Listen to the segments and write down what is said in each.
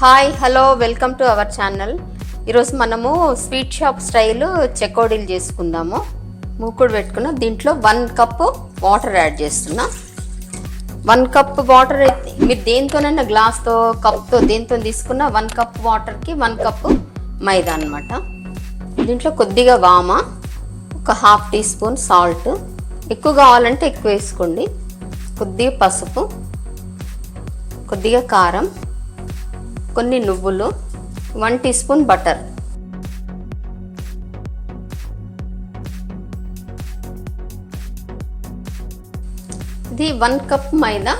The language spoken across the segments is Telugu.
Hi hello welcome to our channel. ఈరోజు మనము స్వీట్ షాప్ స్టైల్ చెకోడీలు చేసుకుందాము. మూకుడు పెట్టుకున్న దీంట్లో వన్ కప్పు వాటర్ యాడ్ చేస్తున్నా. వన్ కప్ వాటర్ అయితే మీరు దేంతోనైనా గ్లాస్తో కప్తో దేంతో తీసుకున్న వన్ కప్ వాటర్కి వన్ కప్పు మైదా అనమాట దీంట్లో కొద్దిగా వామ ఒక హాఫ్ టీ స్పూన్ సాల్ట్. ఎక్కువ కావాలంటే ఎక్కువ వేసుకోండి. కొద్దిగా పసుపు కొద్దిగా కారం కొన్ని నువ్వులు వన్ టీ స్పూన్ బటర్. ఇది వన్ కప్ మైదా.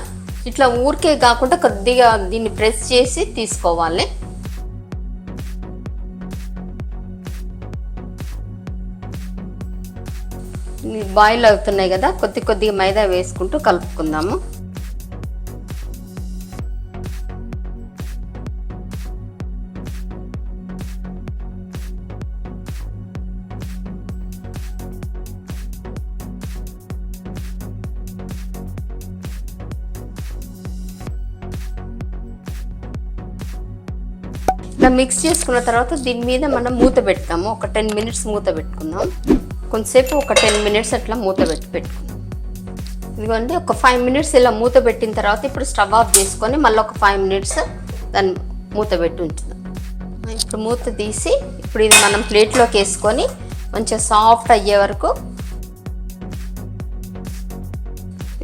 ఇట్లా ఊరికే కాకుండా కొద్దిగా దీన్ని ప్రెస్ చేసి తీసుకోవాలి. బాయిల్ అవుతున్నాయి కదా కొద్ది కొద్దిగా మైదా వేసుకుంటూ కలుపుకుందాము. ఇట్లా మిక్స్ చేసుకున్న తర్వాత దీని మీద మనం మూత పెడతాము. ఒక టెన్ మినిట్స్ మూత పెట్టుకుందాం. కొంతసేపు ఒక టెన్ మినిట్స్ అట్లా మూత పెట్టి పెట్టుకుందాం. ఇదిగోండి ఒక ఫైవ్ మినిట్స్ ఇలా మూత పెట్టిన తర్వాత ఇప్పుడు స్టవ్ ఆఫ్ చేసుకొని మళ్ళీ ఒక ఫైవ్ మినిట్స్ దాన్ని మూత పెట్టి ఉంచుదాం. ఇప్పుడు మూత తీసి ఇప్పుడు ఇది మనం ప్లేట్లోకి వేసుకొని మంచిగా సాఫ్ట్ అయ్యే వరకు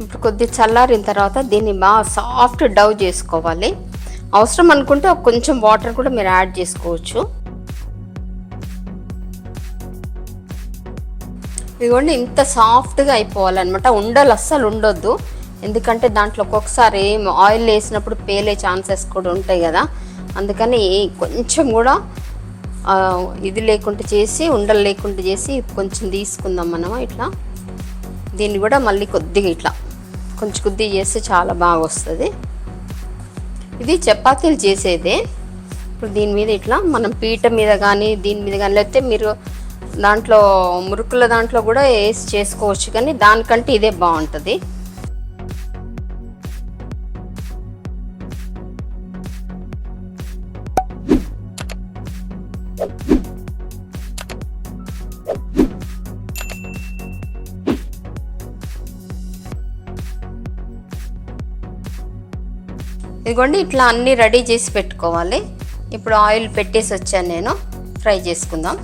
ఇప్పుడు కొద్ది చల్లారిన తర్వాత దీన్ని బాగా సాఫ్ట్ డవ్ చేసుకోవాలి. అవసరం అనుకుంటే ఒక కొంచెం వాటర్ కూడా మీరు యాడ్ చేసుకోవచ్చు. ఇదిగోండి ఇంత సాఫ్ట్గా అయిపోవాలన్నమాట. ఉండలు అస్సలు ఉండొద్దు. ఎందుకంటే దాంట్లో ఒక్కొక్కసారి ఆయిల్ వేసినప్పుడు పేలే ఛాన్సెస్ కూడా ఉంటాయి కదా. అందుకని కొంచెం కూడా ఇది లేకుండా చేసి ఉండలు లేకుండా చేసి కొంచెం తీసుకుందాం మనం ఇట్లా. దీన్ని కూడా మళ్ళీ కొద్దిగా ఇట్లా. కొంచెం కొద్దిగా చేస్తే చాలా బాగా వస్తుంది. ఇది చపాతీలు చేసేదే. ఇప్పుడు దీని మీద ఇట్లా మనం పీట మీద కానీ దీని మీద కానీ లేకపోతే మీరు దాంట్లో మురుకుల దాంట్లో కూడా వేసి చేసుకోవచ్చు కానీ దానికంటే ఇదే బాగుంటుంది. ఇదిగోండి ఇట్లా అన్నీ రెడీ చేసి పెట్టుకోవాలి. ఇప్పుడు ఆయిల్ పెట్టేసి వచ్చాను నేను. ఫ్రై చేసుకుందాం.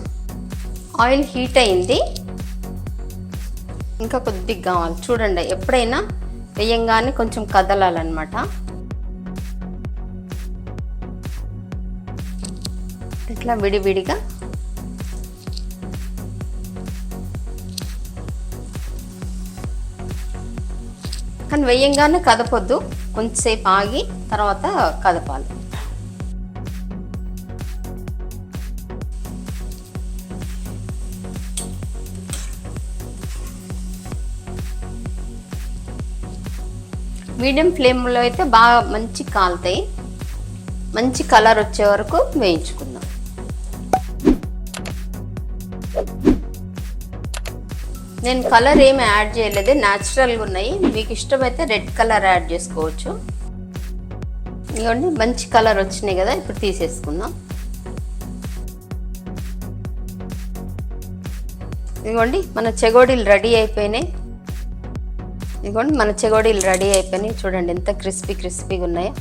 ఆయిల్ హీట్ అయింది. ఇంకా కొద్దిగా కావాలి. చూడండి ఎప్పుడైనా వేయంగానే కొంచెం కదలాలన్నమాట. ఇట్లా విడివిడిగా కానీ వేయంగానే కదపొద్దు. కొంచెంసేపు ఆగి తర్వాత కదపాలి. మీడియం ఫ్లేమ్లో అయితే బాగా మంచి కాలుతాయి. మంచి కలర్ వచ్చే వరకు వేయించుకుందాం. నేను కలర్ ఏమి యాడ్ చేయలేదు న్యాచురల్గా ఉన్నాయి. మీకు ఇష్టమైతే రెడ్ కలర్ యాడ్ చేసుకోవచ్చు. ఇవ్వండి మంచి కలర్ వచ్చినాయి కదా ఇప్పుడు తీసేసుకుందాం. ఇదిగోండి మన చెగోడీలు రెడీ అయిపోయినాయి. ఇదిగోండి మన చెగోడీలు రెడీ అయిపోయినాయి. చూడండి ఎంత క్రిస్పీ క్రిస్పీగా ఉన్నాయో.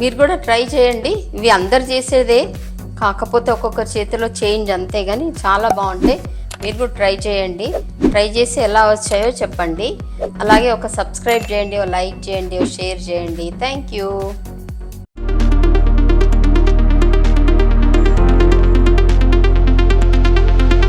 మీరు కూడా ట్రై చేయండి. ఇవి అందరు చేసేదే. కాకపోతే ఒక్కొక్కరి చేతిలో చేంజ్ అంతే కానీ చాలా బాగుంటాయి. మీరు కూడా ట్రై చేయండి. ట్రై చేసి ఎలా వచ్చాయో చెప్పండి. అలాగే ఒక సబ్స్క్రైబ్ చేయండి ఒక లైక్ చేయండి ఒక షేర్ చేయండి. Thank you.